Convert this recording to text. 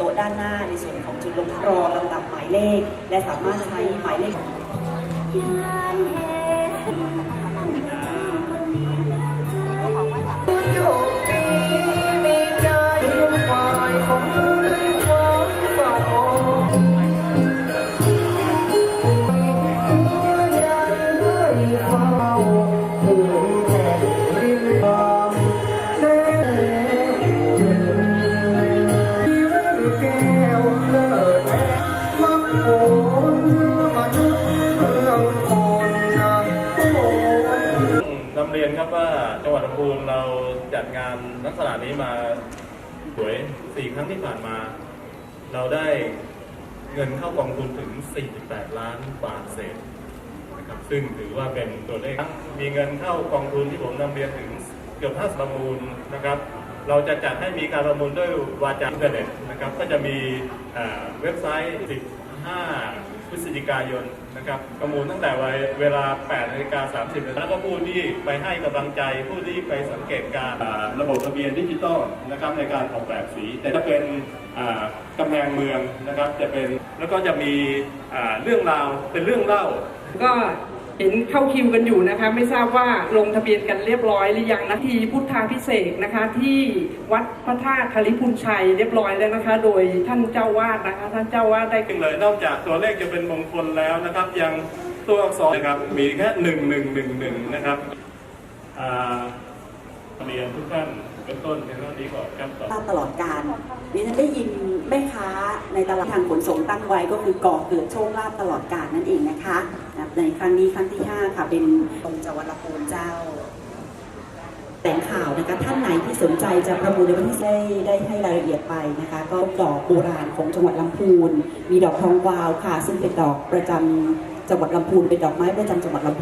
โต๊ะด้านหน้าในส่วนของจุดลงรอลำดับหมายเลข และสามารถใช้หมายเลข นำเรียนครับว่าจังหวัดลำพูนเราจัดงานลักษณะนี้มาสวยสี่ครั้งที่ผ่านมา เราได้เงินเข้ากองทุนถึง 48 ล้านบาทเศษนะครับซึ่งถือว่าเป็นตัวเลขมีเงินเข้ากองทุนที่ผมนำเรียนถึงเกือบ50ประมูลนะครับ เราจะจัดให้มีการประมูลด้วยวาจาอินเทอร์เน็ตนะครับ ก็จะมีเว็บไซต์ 15 พฤศจิกายนนะครับประมูลตั้งแต่เวลา8นาฬิกา30นาทีแล้วก็ผู้ที่ไปให้กำลังใจผู้ที่ไปสังเกตการณ์อ่าระบบทะเบียนดิจิตอลนะครับในการออกแบบสี แต่ถ้าเป็นอ่ากำแพงเมืองนะครับจะเป็นแล้วก็จะมีอ่าเรื่องราวเป็นเรื่องเล่าก็ เห็นเข้าคิวกันอยู่นะคะ ไม่ทราบว่าลงทะเบียนกันเรียบร้อยหรือยังนะที่พุทธาพิเศษกนะคะ ที่วัดพระธาตุคาริพุนชัยเรียบร้อยแล้วนะคะ โดยท่านเจ้าวาดนะคะ ท่านเจ้าวาดได้ขึ้นเลยนอกจากตัวเลขจะเป็นมงคลแล้วนะครับ ยังตัวอักษรนะครับมีแค่หนึ่งหนึ่งหนึ่งหนึ่งนะครับอ่าเรียนทุกท่านเป็นต้นเป็นเท่านี้ก่อนครับต่อลาบตลอดการดิฉันได้ยิน แม่ค้าในตลาดทางขนส่งตั้งไว้ก็คือก่อเกิดโชคลาภตลอดการนั่นเองนะคะ ในครั้งนี้ครั้งที่ 5 ค่ะ เป็นตรงจังหวัลำพูนเจ้า แต่งข่าวนะคะท่านไหนที่สนใจจะประมูลในวันที่ได้ได้ให้รายละเอียดไปนะคะ ก็ดอกโบราณของจังหวัดลำพูน มีดอกทองกวาวค่ะ ซึ่งเป็นดอกประจำจังหวัดลำพูนเป็นดอกไม้ประจำจังหวัดลำพูน